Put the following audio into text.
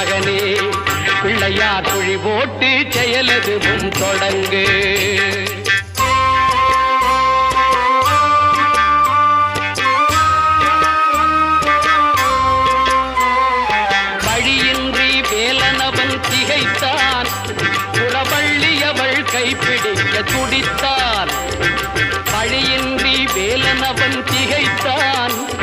மகனே பிள்ளையார் குழி போட்டு செயலதுவும் தொடங்கு. வழியின்றி வேலனவன் திகைத்தான் புறவள்ளி அவள் கைப்பிடிக்க துடித்தான். வழியின்றி வேலனவன் திகைத்தான்